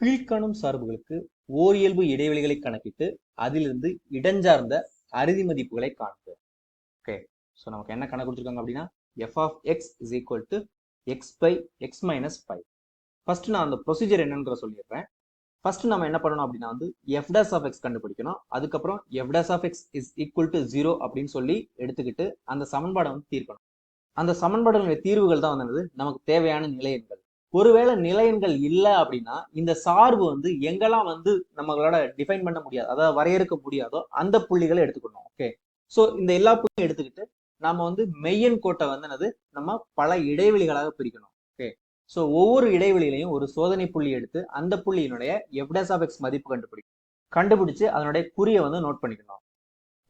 கீழ்காணும் சார்புகளுக்கு ஓரியல்பு இடைவெளிகளை கணக்கிட்டு அதிலிருந்து இடஞ்சார்ந்த அறுதி மதிப்புகளை காண்க ஓகே ஸோ நமக்கு என்ன கணக்கு கொடுத்துருக்காங்க அப்படின்னா f of x is equal to x by x minus five first நான் அந்த ப்ரொசீஜர் என்னன்ற சொல்லிடுறேன். ஃபர்ஸ்ட் நம்ம என்ன பண்ணணும் அப்படின்னா வந்து எஃப் டேஸ் ஆஃப் எக்ஸ் கண்டுபிடிக்கணும். அதுக்கப்புறம் f dash of x is equal to zero அப்படின்னு சொல்லி எடுத்துக்கிட்டு அந்த சமன்பாடை வந்து தீர்க்கணும். அந்த சமன்பாடுகளுடைய தீர்வுகள் தான் வந்து நமக்கு தேவையான நிலையெண்கள் ஒருவேளை நிலையங்கள் இல்லை அப்படின்னா இந்த சார்பு வந்து எங்கெல்லாம் வந்து நம்மளோட டிஃபைன் பண்ண முடியாது அதாவது வரையறுக்க முடியாதோ அந்த புள்ளிகளை எடுத்துக்கணும் ஓகே ஸோ இந்த எல்லா புள்ளியும் எடுத்துக்கிட்டு நாம வந்து மெய்யன் கோட்டை வந்து என்னது? நம்ம பல இடைவெளிகளாக பிரிக்கணும் ஓகே ஸோ ஒவ்வொரு இடைவெளியிலையும் ஒரு சோதனை புள்ளி எடுத்து அந்த புள்ளியினுடைய எஃப்டஸ் ஆஃப் எக்ஸ் மதிப்பு கண்டுபிடிக்கும் கண்டுபிடிச்சு அதனுடைய குறியை வந்து நோட் பண்ணிக்கணும்.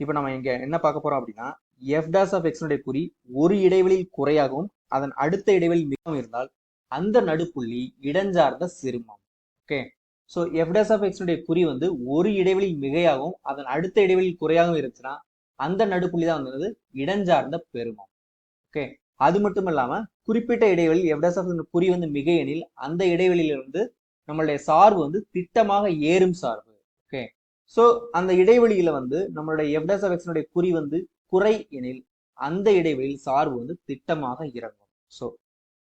இப்போ நம்ம இங்க என்ன பார்க்க போறோம் அப்படின்னா எஃப்டாஸ் ஆஃப் எக்ஸ்னுடைய குறி ஒரு இடைவெளியில் குறையாகவும் அதன் அடுத்த இடைவெளி மிகவும் இருந்தால் அந்த நடுப்புள்ளி இடஞ்சார்ந்த சிறுமம். Okay so f dash of எக்ஸனுடைய குறி வந்து ஒரு இடைவெளி மிகையாகவும் அதன் அடுத்த இடைவெளி குறையாகவும் இருந்துச்சுன்னா அந்த நடுப்புள்ளி தான் வந்து இடஞ்சார்ந்த பெருமம். ஓகே அது மட்டும் இல்லாம குறிப்பிட்ட இடைவெளி எஃப்டேஸ் ஆஃப் குறி வந்து மிகையெனில் அந்த அந்த இடைவெளியிலிருந்து நம்மளுடைய சார்பு வந்து திட்டமாக ஏறும் சார்பு. ஓகே ஸோ அந்த இடைவெளியில வந்து நம்மளுடைய எஃப்டேஸ் ஆஃப் எக்ஸனுடைய குறி வந்து குறை எனில் அந்த இடைவெளியில் சார்பு வந்து திட்டமாக இறங்கும். ஸோ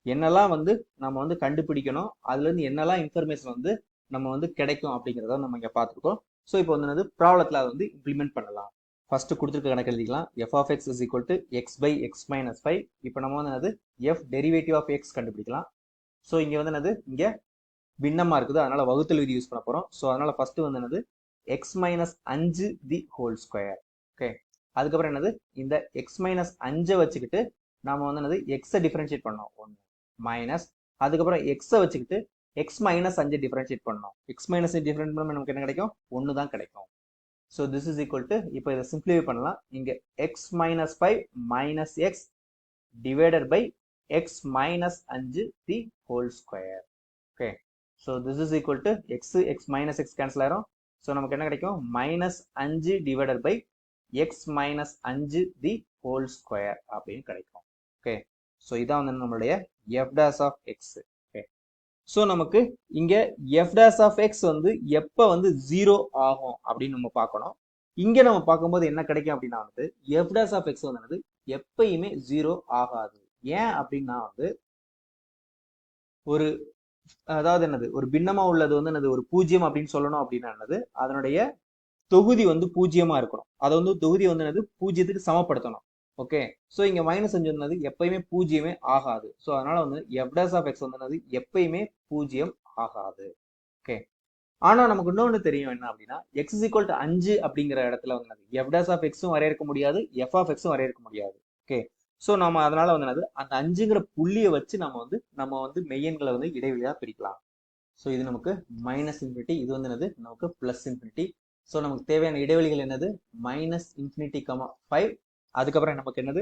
என்னெல்லாம் வந்து நம்ம வந்து கண்டுபிடிக்கணும் அதுல இருந்து என்னெல்லாம் இன்ஃபர்மேஷன் வந்து நம்ம வந்து கிடைக்கும் அப்படிங்கிறத நம்ம இங்க பார்த்துருக்கோம். ஸோ இப்போ வந்து என்னது? ப்ராப்ளத்தில் அதை வந்து இம்ப்ளிமெண்ட் பண்ணலாம். ஃபர்ஸ்ட் கொடுத்துருக்க கணக்கு எழுதிக்கலாம். F of x is equal to x by x minus five இப்போ நம்ம வந்து என்னது? எஃப் டெரிவேட்டிவ் ஆஃப் எக்ஸ் கண்டுபிடிக்கலாம். ஸோ இங்கே வந்து என்னது? இங்கே பின்னமாக இருக்குது. அதனால வகுத்தல் விதி யூஸ் பண்ண போகிறோம் ஸோ அதனால ஃபர்ஸ்ட் வந்து என்னது? எக்ஸ் மைனஸ் அஞ்சு தி ஹோல் ஸ்கொயர் ஓகே அதுக்கப்புறம் என்னது? இந்த எக்ஸ் மைனஸ் அஞ்சை வச்சுக்கிட்டு நாம வந்து என்னது? எக்ஸை டிஃப்ரென்ஷியேட் பண்ணோம் ஒன்று மைனஸ் அதுக்கப்புறம் எக்ஸை வச்சுக்கிட்டு எக்ஸ் மைனஸ் அஞ்சு டிஃபரன்ஷியேட் பண்ணோம் எக்ஸ் மைனஸ் டிஃபரன்ட் பண்ண நமக்கு என்ன கிடைக்கும்? ஒன்று தான் கிடைக்கும். So this is equal to இப்போ இதை சிம்பிளிஃபை பண்ணலாம். இங்கே x minus five minus x divided by x minus அஞ்சு the whole square okay so this is equal to x x minus x cancel ஆயிரும். ஸோ நமக்கு என்ன கிடைக்கும்? மைனஸ் அஞ்சு டிவைடட் பை எக்ஸ் மைனஸ் அஞ்சு தி ஹோல் ஸ்கொயர் அப்படின்னு கிடைக்கும். Okay so இதான் வந்து நம்மளுடைய f dash of x okay so நமக்கு இங்க எஃப் டேஸ் ஆஃப் எக்ஸ் வந்து எப்போ வந்து ஜீரோ ஆகும் அப்படின்னு நம்ம பார்க்கணும். இங்க நம்ம பார்க்கும்போது என்ன கிடைக்கும் அப்படின்னா வந்து எஃப் டேஸ் ஆஃப் எக்ஸ் வந்து எப்பயுமே ஜீரோ ஆகாது. ஏன் அப்படின்னா வந்து ஒரு அதாவது என்னது? ஒரு பின்னமா உள்ளது வந்து என்னது? ஒரு பூஜ்ஜியம் அப்படின்னு சொல்லணும் அப்படின்னா என்னது? அதனுடைய தொகுதி வந்து பூஜ்ஜியமா இருக்கணும். அதை வந்து தொகுதி வந்து என்னது? பூஜ்ஜியத்துக்கு சமப்படுத்தணும். ஓகே ஸோ இங்க மைனஸ் அஞ்சு வந்தது எப்பயுமே பூஜ்ஜியமே ஆகாது. ஸோ அதனால வந்து எஃப்டாஸ் ஆஃப் எக்ஸ் வந்து எப்பயுமே பூஜ்ஜியம் ஆகாது. ஓகே ஆனா நமக்கு இன்னொன்று தெரியும் என்ன அப்படின்னா எக்ஸ் இஸ் ஈக்குவல் டு அஞ்சு அப்படிங்கிற இடத்துல வந்து எஃப்டாஸ் ஆஃப் எக்ஸும் வரையறுக்க முடியாது எஃப் ஆஃப் எக்ஸும் வரையறுக்க முடியாது. ஓகே ஸோ நம்ம அதனால வந்து என்னது அந்த அஞ்சுங்கிற புள்ளியை வச்சு நம்ம வந்து நம்ம வந்து மெய்யன்களை வந்து இடைவெளியாக பிரிக்கலாம். ஸோ இது நமக்கு மைனஸ் இன்ஃபினிட்டி இது வந்து என்னது? நமக்கு பிளஸ் இன்ஃபினிட்டி ஸோ நமக்கு தேவையான இடைவெளிகள் என்னது? மைனஸ் இன்ஃபினிட்டி கமா ஃபைவ் அதுக்கப்புறம் நமக்கு என்னது?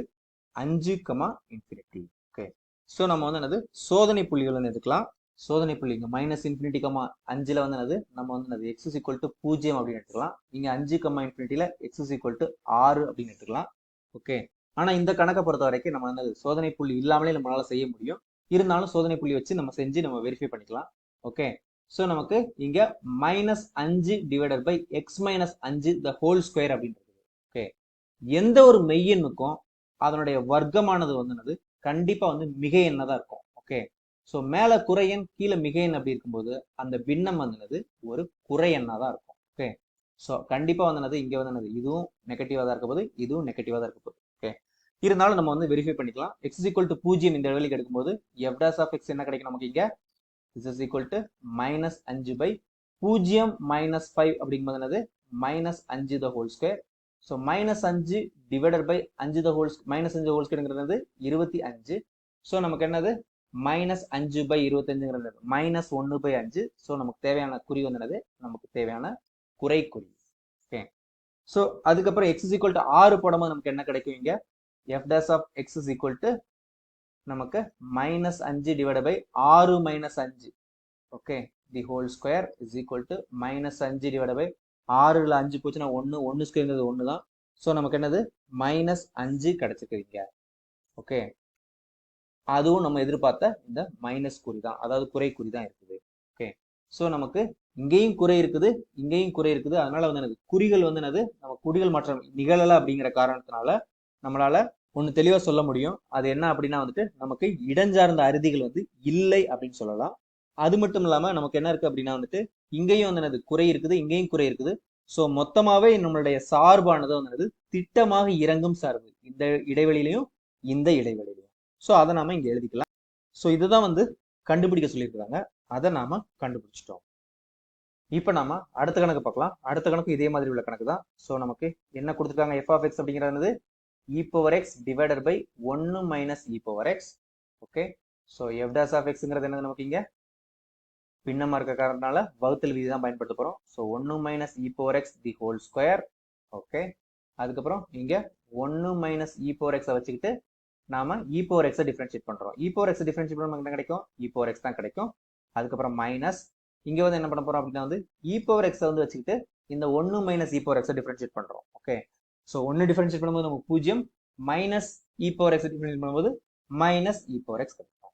அஞ்சு கமா இன்ஃபினிட்டி ஓகே ஸோ நம்ம வந்து என்னது? சோதனை புள்ளிகள் வந்து எடுக்கலாம். சோதனை புள்ளி இங்கே மைனஸ் இன்ஃபினிட்டி கமா அஞ்சில் வந்து என்னது? நம்ம வந்து என்னது? எக்ஸ் ஈக்குவல் டு பூஜ்ஜியம் அப்படின்னு எடுத்துக்கலாம். இங்கே அஞ்சு கமா இன்ஃபினிட்டியில் எக்ஸ் ஈக்குவல் டு ஆறு அப்படின்னு எடுத்துக்கலாம். ஓகே ஆனால் இந்த கணக்கை பொறுத்த வரைக்கும் நம்ம என்னது சோதனை புள்ளி இல்லாமலே நம்மளால செய்ய முடியும். இருந்தாலும் சோதனை புள்ளி வச்சு நம்ம செஞ்சு நம்ம வெரிஃபை பண்ணிக்கலாம். ஓகே ஸோ நமக்கு இங்க மைனஸ் அஞ்சு டிவைடட் பை எக்ஸ் மைனஸ் அஞ்சு த ஹோல் ஸ்கொயர் அப்படின்றது. எந்த ஒரு மெய்யெண்ணுக்கும் அதனுடைய வர்க்கமானது வந்து என்னது? கண்டிப்பா வந்து மிக எண்ணாக தான் இருக்கும். ஓகே? ஸோ மேலே குறையன் கீழே மிக எண் அப்படி இருக்கும்போது அந்த பின்னம் வந்துனது ஒரு குறை தான் இருக்கும். ஓகே? ஸோ கண்டிப்பா வந்து என்னது? இங்க வந்து என்னது? இதுவும் நெகட்டிவாக தான் இருக்க போது இதுவும் நெகட்டிவாக தான் இருக்க போகுது ஓகே? இருந்தாலும் நம்ம வந்து வெரிஃபை பண்ணிக்கலாம். எக்ஸ் ஈக்குவல் டு பூஜ்ஜியம் இந்த வேலைக்கு எடுக்கும்போது எஃப்டாஸ் ஆஃப் எக்ஸ் என்ன கிடைக்கும் நமக்கு இங்கே? Is is equal to minus அஞ்சு பை பூஜ்ஜியம் மைனஸ் ஃபைவ் அப்படிங்கும்போது என்னது? மைனஸ் அஞ்சு the whole square so minus அஞ்சு டிவைடட் பை அஞ்சு த ஹோல்ஸ் மைனஸ் அஞ்சு ஹோல் ஸ்கொயருங்கிறது இருபத்தி அஞ்சு. ஸோ நமக்கு என்னது? மைனஸ் அஞ்சு பை இருபத்தஞ்சுங்கிறது. மைனஸ் ஒன்று பை அஞ்சு. ஸோ நமக்கு தேவையான குறி வந்து நமக்கு தேவையான குறை குறி. ஓகே ஸோ அதுக்கப்புறம் எக்ஸ் இஸ் ஈக்குவல் டு ஆறு போடும்போது நமக்கு என்ன கிடைக்கும் இங்கே? F dash of x is equal to நமக்கு மைனஸ் அஞ்சு டிவைட் பை ஆறு மைனஸ் அஞ்சு. Okay the whole square is equal to minus அஞ்சு டிவைட் பை ஆறுல அஞ்சு போச்சுன்னா ஒன்று ஒன்று ஸ்கொயர்ங்கிறது ஒன்று தான் ஸோ நமக்கு என்னது? மைனஸ் அஞ்சு கிடச்சிக்கிறீங்க ஓகே அதுவும் நம்ம எதிர்பார்த்த இந்த மைனஸ் குறி தான் அதாவது குறை குறி தான் இருக்குது. ஓகே ஸோ நமக்கு இங்கேயும் குறை இருக்குது இங்கேயும் குறை இருக்குது. அதனால வந்து என்னது? குறிகள் வந்து என்னது? நம்ம குறிகள் மாற்றம் நிகழலை அப்படிங்கிற காரணத்தினால நம்மளால ஒன்று தெளிவாக சொல்ல முடியும். அது என்ன அப்படின்னா வந்துட்டு நமக்கு இடஞ்சார்ந்த அறுதிகள் வந்து இல்லை அப்படின்னு சொல்லலாம். அது மட்டும் இல்லாமல் நமக்கு என்ன இருக்கு அப்படின்னா வந்துட்டு இங்கேயும் வந்து என்னது குறை இருக்குது இங்கேயும் குறை இருக்குது. ஸோ மொத்தமாகவே நம்மளுடைய சார்பானது வந்து என்னது? திட்டமாக இறங்கும் சார்பு. இந்த இடைவெளியிலையும் இந்த இடைவெளியிலையும். ஸோ அதை நாம இங்கே எழுதிக்கலாம். ஸோ இதுதான் வந்து கண்டுபிடிக்க சொல்லியிருக்காங்க அதை நாம கண்டுபிடிச்சிட்டோம். இப்போ நாம அடுத்த கணக்கு பார்க்கலாம். அடுத்த கணக்கு இதே மாதிரி உள்ள கணக்கு தான். ஸோ நமக்கு என்ன கொடுத்துருக்காங்க? எஃப் ஆஃப் எக்ஸ் அப்படிங்கிறது e power x divided by ஒன்னு minus e power x okay so f dash of எக்ஸுங்கிறது என்னது நமக்கு இங்கே? பின்னமா இருக்க காரணத்தினால வகுத்தல் விதி தான் பயன்படுத்த போகிறோம் ஸோ ஒன்று minus e power x the whole square okay அதுக்கப்புறம் இங்கே ஒன்று மைனஸ் இ பவர் எக்ஸை வச்சுக்கிட்டு நாம இ பவர் எக்ஸை டிஃப்ரென்ஷியேட் பண்ணுறோம் இ பவர் எக்ஸ் டிஃப்ரென்ஷியேட் பண்ண என்ன கிடைக்கும்? இ பவர் எக்ஸ் தான் கிடைக்கும். அதுக்கப்புறம் மைனஸ் இங்கே வந்து என்ன பண்ண போகிறோம் அப்படின்னா வந்து இ பவர் எக்ஸை வந்து வச்சுக்கிட்டு இந்த ஒன்னு மைனஸ் இ பவர் எக்ஸை டிஃப்ரென்ஷியேட் பண்ணுறோம் ஓகே ஸோ ஒன்று டிஃப்ரென்ஷியேட் பண்ணும்போது நமக்கு பூஜ்ஜியம். Minus e power x differentiate பண்ணும்போது மைனஸ் இ பவர் எக்ஸ் கிடைக்கும்.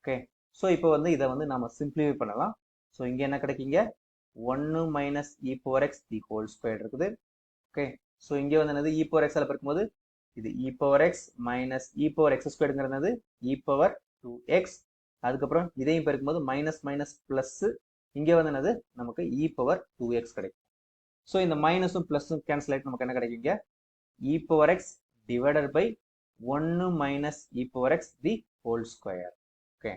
ஓகே ஸோ இப்போ வந்து இதை வந்து நம்ம சிம்பிளிஃபை பண்ணலாம். ஸோ இங்கே என்ன கிடைக்குங்க? ஒன்னு minus e power x the whole square இருக்குது. ஓகே ஸோ இங்கே வந்து என்னது? இ பவர் எக்ஸில் பிறக்கும்போது இது e power x minus e power x ஸ்கொயர்ங்கிறது e power two X அதுக்கப்புறம் இதையும் பெருக்கும்போது மைனஸ் மைனஸ் ப்ளஸ் இங்கே வந்து என்னது? நமக்கு இ பவர் டூ எக்ஸ் கிடைக்கும். ஸோ இந்த மைனஸும் ப்ளஸ்ஸும் கேன்சல் ஆகிட்டு நமக்கு என்ன கிடைக்குங்க? E power x divided by ஒன்னு minus e power x the whole square okay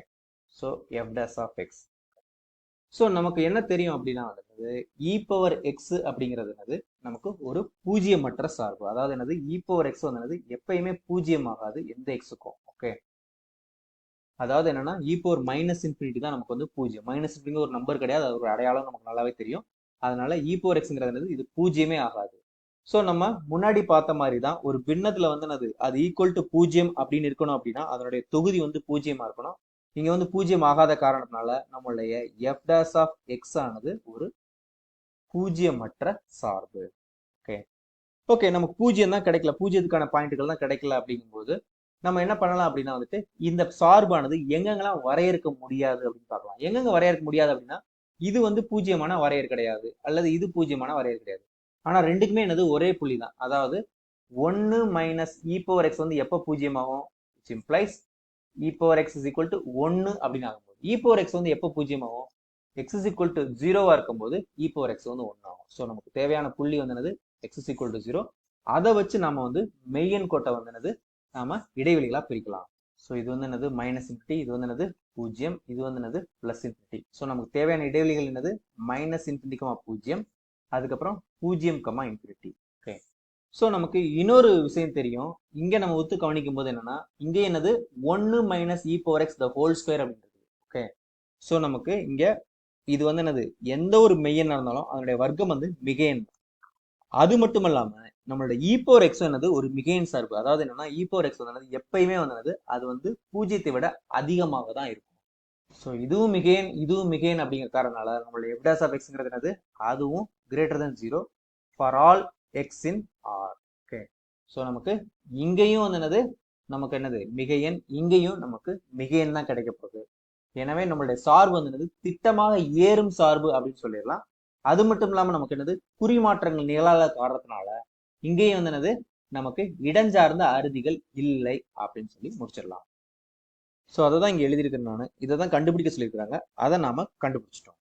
so f dash of x so நமக்கு என்ன தெரியும் அப்படின்னா வந்து இ பவர் எக்ஸ் அப்படிங்கிறது என்னது? நமக்கு ஒரு பூஜ்ஜியமற்ற சார்பு. அதாவது என்னது? இ பவர் எக்ஸ் வந்து எப்பயுமே பூஜ்ஜியம் ஆகாது எந்த எக்ஸுக்கும் ஓகே அதாவது என்னன்னா இ பவர் மைனஸ் இன்ஃபினிட்டி தான் நமக்கு வந்து பூஜ்ஜியம் மைனஸ் இன்ஃபினிட்டி ஒரு நம்பர் கிடையாது. அது ஒரு அடையாளம் நமக்கு நல்லாவே தெரியும். அதனால e இ பவர் எக்ஸ்ங்கிறது என்னது? இது பூஜ்ஜியமே ஆகாது. ஸோ நம்ம முன்னாடி பார்த்த மாதிரி தான் ஒரு பின்னத்துல வந்து என்னது? அது ஈக்குவல் டு பூஜ்ஜியம் அப்படின்னு இருக்கணும் அப்படின்னா அதனுடைய தொகுதி வந்து பூஜ்ஜியமா இருக்கணும். இங்க வந்து பூஜ்ஜியம் ஆகாத காரணத்தினால நம்மளுடைய எஃப் டேஸ் ஆஃப் எக்ஸ் ஆனது ஒரு பூஜ்ஜியமற்ற சார்பு. ஓகே ஓகே நமக்கு பூஜ்ஜியம் தான் கிடைக்கல. பூஜ்ஜியத்துக்கான பாயிண்ட்டுகள் தான் கிடைக்கல அப்படிங்கும்போது நம்ம என்ன பண்ணலாம் அப்படின்னா வந்துட்டு இந்த சார்பானது எங்கெங்கெல்லாம் வரையறுக்க முடியாது அப்படின்னு பார்க்கலாம். எங்கெங்க வரையறுக்க முடியாது அப்படின்னா இது வந்து பூஜ்ஜியமான வரையறு கிடையாது அல்லது இது பூஜ்ஜியமான வரையறு கிடையாது. ஆனா ரெண்டுக்குமே என்னது ஒரே புள்ளி தான். அதாவது ஒன்னு மைனஸ் இ பவர் எக்ஸ் வந்து எப்போ பூஜ்ஜியமாகும் it's implies e power x is equal to ஒன்னு அப்படின்னு ஆகும்போது இ பவர் எக்ஸ் வந்து எப்போ பூஜ்ஜியமாகும்? எக்ஸ் இஸ் ஈக்குவல் டு ஜீரோவா இருக்கும்போது இ பவர் எக்ஸ் வந்து ஒன்னு ஆகும். ஸோ நமக்கு தேவையான புள்ளி வந்து என்னது? X is equal to zero அதை வச்சு நம்ம வந்து மெய்யன் கோட்டை வந்து என்னது? நாம இடைவெளிகளா பிரிக்கலாம். ஸோ இது வந்து என்னது? மைனஸ் இன்ஃபினிட்டி இது வந்து என்னது? பூஜ்ஜியம். இது வந்து என்னது? பிளஸ் இன்ஃபினிட்டி ஸோ நமக்கு தேவையான இடைவெளிகள் என்னது? மைனஸ் இன்ஃபினிட்டி கமா பூஜ்ஜியம். அதுக்கப்புறம் பூஜ்ஜியம் கமா இன்ஃபினிட்டி ஸோ நமக்கு இன்னொரு விஷயம் தெரியும். இங்கே நம்ம ஒத்து கவனிக்கும் போது என்னன்னா இங்கே என்னது? ஒன்னு minus e power x the whole square அப்படின்றது. ஓகே ஸோ நமக்கு இங்கே இது வந்து என்னது? எந்த ஒரு மெய்யனா இருந்தாலும் அதனுடைய வர்க்கம் வந்து மிகையன். அது மட்டும் இல்லாம நம்மளோட இ பவர் எக்ஸ் என்னது? ஒரு மிகையன் சார்பு. அதாவது என்னன்னா இ பவர் எக்ஸ் வந்து எப்பயுமே வந்து அது வந்து பூஜ்ஜியத்தை விட அதிகமாக தான் இருக்கும். ஸோ இதுவும் மிகையன் இதுவும் மிகையன் அப்படிங்கிற காரணனால நம்மளோட எப்டாஸ் ஆஃப் எக்ஸ்ங்கிறது என்னது? அதுவும் greater than zero for all x in R okay so நமக்கு இங்கேயும் வந்து என்னது? நமக்கு என்னது? மிகையன் இங்கேயும் நமக்கு மிகையன் தான் கிடைக்க போகுது. எனவே நம்மளுடைய சார்பு வந்து என்னது? திட்டமாக ஏறும் சார்பு அப்படின்னு சொல்லிடலாம். அது மட்டும் இல்லாமல் நமக்கு என்னது? குறிமாற்றங்கள் நிகழாத காரணத்தினால இங்கேயும் வந்து என்னது? நமக்கு இடஞ்சார்ந்த அறுதிகள் இல்லை அப்படின்னு சொல்லி முடிச்சிடலாம். ஸோ அதை தான் இங்கே எழுதியிருக்கிறேன் நான். இதை தான் கண்டுபிடிக்க சொல்லியிருக்கிறாங்க. அதை நாம கண்டுபிடிச்சிட்டோம்.